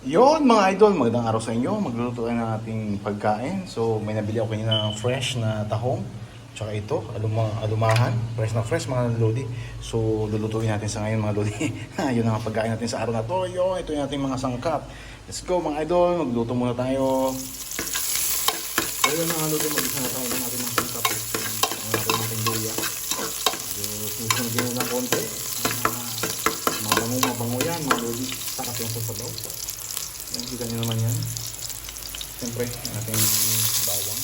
Yon mga idol, magandang araw sa inyo. Magluluto tayo ng ating pagkain. So may nabili ako kanina ng fresh na tahong. Tsaka ito, aluma, alumahan. Fresh na fresh mga lodi. So lulutuin natin sa ngayon mga lodi. Yun ang pagkain natin sa araw na to. Yun, ito yung ating mga sangkap. Let's go mga idol, magluto muna tayo. So yun mga lodi, mag-isa na tayo ng ating mga sangkap. Ang ating ating luya. So susunod din na ng konti. Mabango, mabango yan mga lodi. Takap yung sa sabaw. Yan, kita nyo naman yan. Siyempre, ang ating bawang.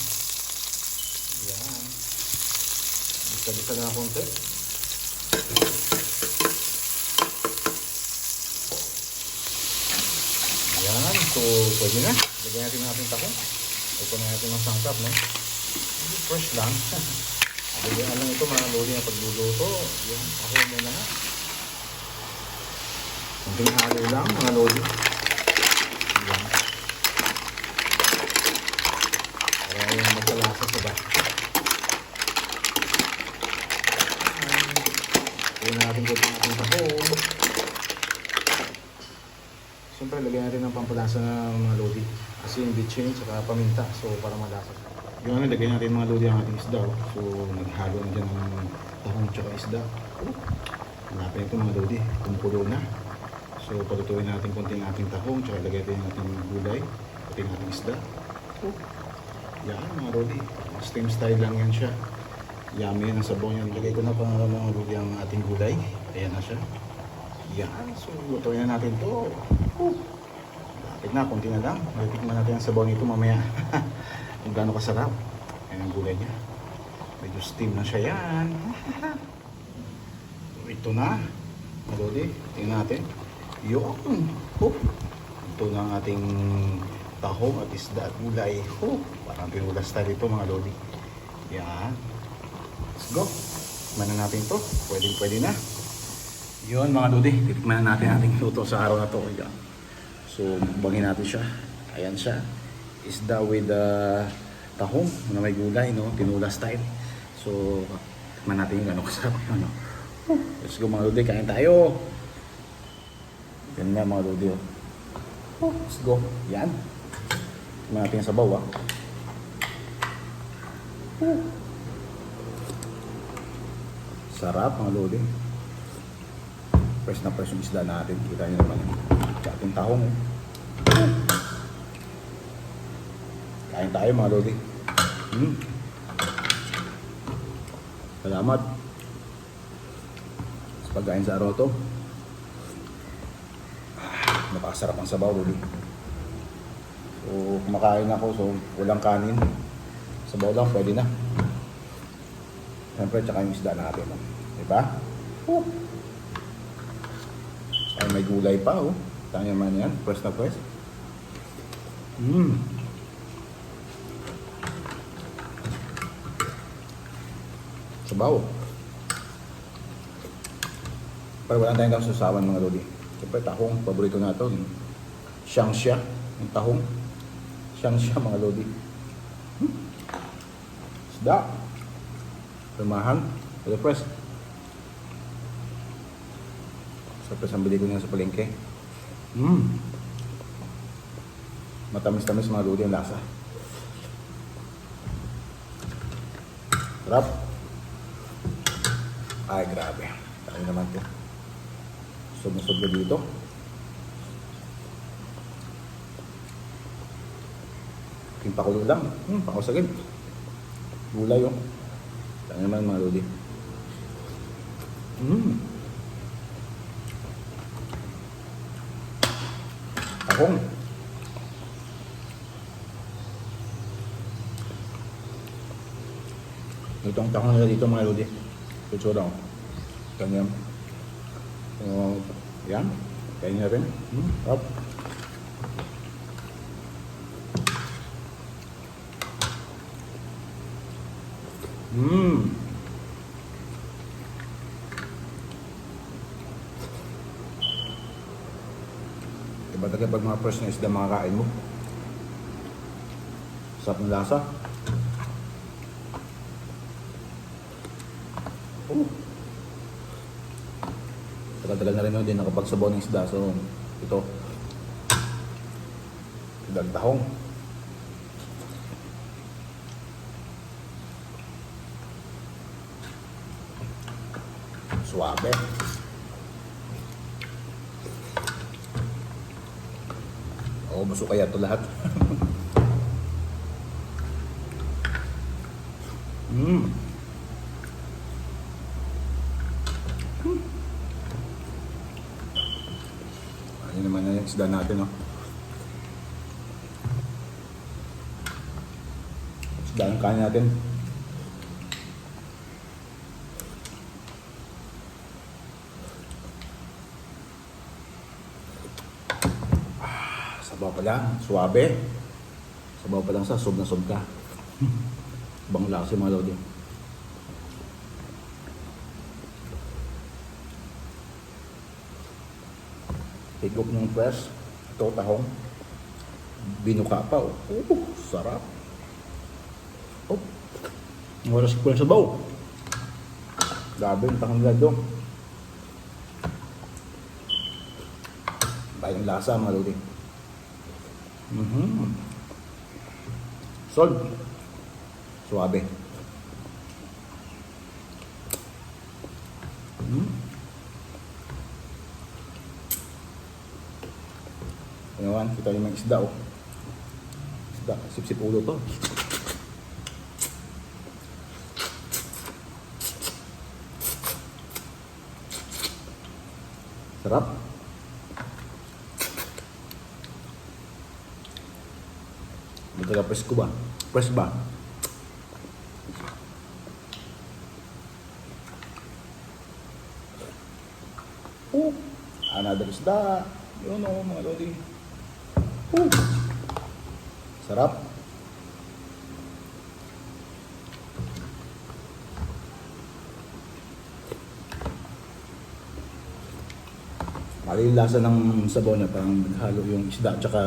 Yan. Bisa-bisa na konti. Yan. So, pwede na. Lagyan natin ang ating takong. Ito na natin ang sangkap, no? Fresh lang. Lagyan lang ito mga lodi na pagluluto. Yan. Ako mo na. Kunting halo lang mga lodi. Yan. Para yung magkalasa sa ba. Lagyan natin po itong ating tahong. Siyempre, lagyan natin ng pampalasa ng mga lodi. Kasi yung bitchin, saka paminta. So, para malasa. Yung ano, lagyan natin mga lodi ang ating isda. oh. So, naghalo na dyan ng tahong tsaka isda. Hanapin ito mga lodi. Kumukulo na. So, palutuin natin konti ng ating tahong, tsaka lagay din natin gulay, pati ng ating isda. Oh. Yan, mga Rodi. Steam style lang yan siya. Yummy yan ang sabaw niyan. Lagay ko na pa mga Rodi ang ating gulay. Ayan na siya. Yan, so lutuin na natin to. Oh. Lapit na, konti na lang. Matitikman natin ang sabaw nito mamaya. Kung gaano kasarap. Ayan ang gulay niya. Medyo steam na siya yan. Ito na. Mga Rodi, tingnan natin. Yun. Oh. Ito na ang ating tahong at isda at gulay. Oh. Parang pinulas tayo dito mga lodi. Yan. Let's go. Tikman na natin to. Pwede pwede na. Yun mga lodi. Titikman na natin ating luto sa araw na to. Yan. So, bangin natin siya. Ayan siya. Isda with uh, tahong na may gulay, no? Tinulas style. So, tikman natin yung ano kasarap. Ano. Oh. Let's go mga lodi. Kain tayo. Yan nga mga lodi. Oh, let's go. Yan. Natin yung sabaw ah. Oh. Sarap mga lodi. Fresh na fresh yung isda natin. Kita nyo naman. Sa ating tahong. Oh. Kain tayo mga lodi. Mm. Salamat. Sa pagkain sa araw to. Napakasarap ang sabaw, Lodi. So, kumakain ako, so walang kanin. Sabaw lang, pwede na. Siyempre, tsaka yung isda natin. No? Diba? Oh. Ay, may gulay pa, oh. Tanya man yan, press na press. Mmm. Sabaw. Pero wala tayong kasusawan mga Lodi. Siyempre, tahong, paborito na ito. Siyang siya, yung tahong. Siya, mga lodi. Hmm. Isda. Lumahan. Repress. Surprise ang bili ko niya sa palengke. Hmm. Matamis-tamis mga lodi ang lasa. Sarap. Ay, grabe. Tayo naman to sumusobra dito. Yung pakulo lang. Hmm, pakusagin. Gulay yung. Tanga naman mga lodi. Hmm. Tahong. Ito ang tahong nila dito mga lodi. Ito daw. Ganyan. Oh, yan. Kaya niya rin. Hmm, up. Hmm. Iba talaga pag mga fresh na isda mga kain mo. Sarap ng lasa. Oh. Tagal-tagal na rin ako din nakapagsabaw ng isda. So, ito. Dagtahong. Suabe. Oo, gusto kaya ito lahat. mm. Ayun naman na yung isda natin, no? Isda ang kain natin. Sabaw pa lang, suwabe. Sabaw pa lang sa sob na sob ka. Bang lasa mga lodi. Higop ng press. Ito, tahong. Binuka pa. Oh, Uh, sarap. Oh. Wala si sa sabaw. Grabe yung tahong nila doon. Bayang lasa mga lodi. Mm-hmm. Sol. Suabe. Mm. Ngayon, kita yung mga isda oh. Isda, sip-sip ulo to. Sarap. Magkala press ko ba? Press ba? Oh, another isda. Yun o, mga lodi. Oh, sarap. Mali yung lasa ng sabaw niya, parang naghalo yung isda at saka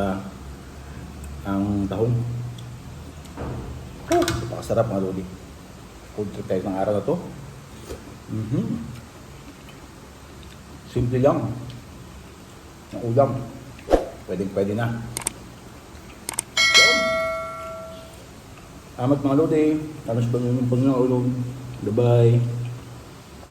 ang tahong. Oh, napakasarap mga lodi. Food trip tayo ng araw na to. Mhm. Simple lang. Ang ulam. Pwedeng pwede na. Amat mga lodi. Amas pa ng panginoon. Bye-bye.